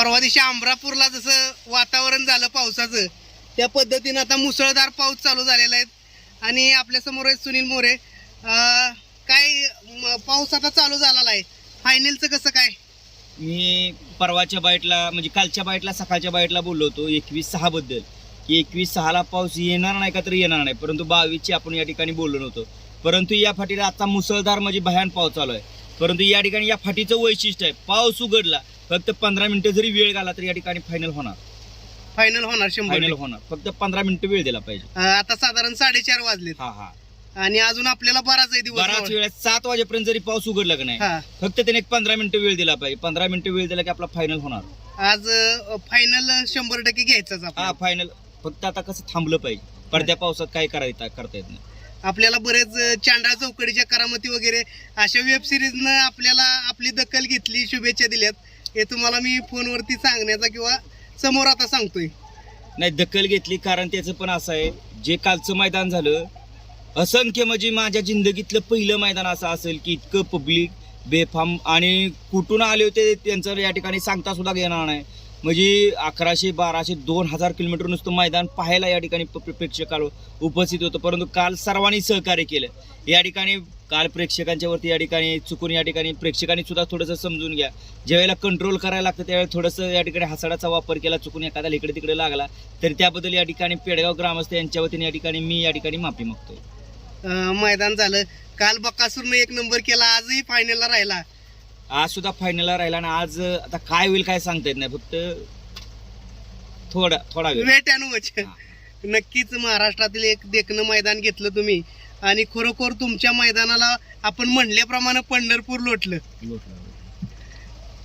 परवा दिवशी अमरापूरला जसं वातावरण झालं पावसाचं त्या पद्धतीनं आता मुसळधार पाऊस चालू झालेला आहे. आणि आपल्यासमोर आहे आहेत सुनील मोरे. काय म, पाऊस आता चालू झालेला आहे. फायनलचं कसं काय? मी परवाच्या बाईटला म्हणजे कालच्या बाईटला सकाळच्या बाईटला बोललो होतो एकवीस सहाबद्दल की एकवीस सहाला पाऊस येणार नाही का तर येणार नाही. परंतु बावीसची आपण या ठिकाणी बोललो नव्हतो. परंतु या फाटीला आता मुसळधार म्हणजे भयान पाऊस चालू आहे. परंतु या ठिकाणी या फाटीचं वैशिष्ट्य आहे. पाऊस उघडला. फक्त पंधरा मिनिटं जरी वेळ घाला तर या ठिकाणी फायनल होणार. फायनल होणार शंभर फायनल. होणार. फक्त पंधरा मिनिटं वेळ दिला पाहिजे. अं, आता साधारण साडेचार वाजलेत. हा हा. आणि अजून आपल्याला बराच आहे दिवस बराच. वेळ. सात वाजेपर्यंत जरी पाऊस उघडला का नाही हा. फक्त त्याने एक पंधरा मिनिटं वेळ दिला पाहिजे. पंधरा मिनिटं वेळ दिला की आपला फायनल होणार. आज फायनल शंभर टक्के घ्यायचंच हा आपण फायनल फक्त आता कसं थांबलं पाहिजे. पडत्या पावसात काय करायचं करता येत नाही. आपल्याला बरेच अं, चांडा चौकडीच्या करामती वगैरे अशा वेब सिरीजनं आपल्याला आपली दखल घेतली शुभेच्छा दिल्यात. हे तुम्हाला मी फोनवरती सांगण्याचा किंवा समोर आता सांगतोय. नाही दखल घेतली कारण त्याचं पण असं आहे जे कालचं मैदान झालं असंख्य म्हणजे माझ्या जिंदगीतलं पहिलं मैदान असं असेल की इतकं पब्लिक बेफाम आणि कुठून आले होते त्यांचं या ठिकाणी सांगता सुद्धा येणार नाही. म्हणजे अकराशे बाराशे दोन हजार किलोमीटर नुसतं मैदान पाहायला या ठिकाणी प- प्रेक्षकाला उपस्थित होतं. परंतु काल सर्वांनी सहकार्य केलं. या ठिकाणी काल प्रेक्षकांच्या वरती या ठिकाणी चुकून या ठिकाणी प्रेक्षकांनी सुद्धा थोडंसं समजून घ्या. ज्यावेळेला कंट्रोल करायला लागतं त्यावेळेला थोडंसं या ठिकाणी हसाडाचा वापर केला चुकून एखाद्याला इकडे तिकडे लागला तर त्याबद्दल या ठिकाणी पेडगाव ग्रामस्थ यांच्या वतीने या ठिकाणी मी या ठिकाणी माफी मागतोय. मैदान झालं. काल बक्कासूरनं एक नंबर केला आजही फायनलला राहिला. आज सुद्धा फायनलला राहिला आणि आज आता काय होईल काय सांगता येत नाही फक्त थोडा थोडा वेळ. वेट अँड वॉच नक्कीच महाराष्ट्रातील एक देखणं मैदान घेतलं तुम्ही. आणि खरोखर तुमच्या मैदानाला आपण म्हणल्याप्रमाणे पंढरपूर लोटलं.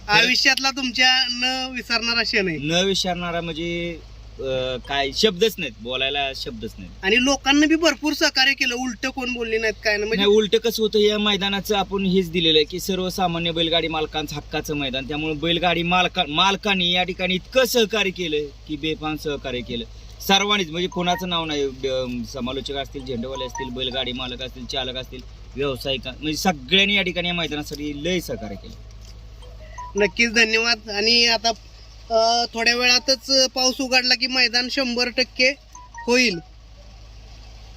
आयुष्यातला तुमच्या न विसरणारा क्षण आहे. न विचारणारा म्हणजे अं, काय शब्दच नाहीत बोलायला शब्दच नाहीत. आणि लोकांना बी भरपूर सहकार्य केलं उलट कोण बोलले नाहीत काय ना म्हणजे नाही उलट कसं होतं या मैदानाचं आपण हेच दिलेलं आहे की सर्वसामान्य बैलगाडी मालकांचं हक्काचं मैदान. त्यामुळे बैलगाडी मालका मालकांनी या ठिकाणी इतकं सहकार्य केलं की बेफान सहकार्य केलं. सर्वांनीच म्हणजे कोणाचं नाव नाही समालोचक असतील झेंडेवाले असतील बैलगाडी मालक असतील चालक असतील व्यावसायिक म्हणजे सगळ्यांनी या ठिकाणी या मैदानासाठी लय सहकार्य केलं. नक्कीच धन्यवाद. आणि आता थोड्या वेळातच पाऊस उघडला की मैदान शंभर टक्के होईल.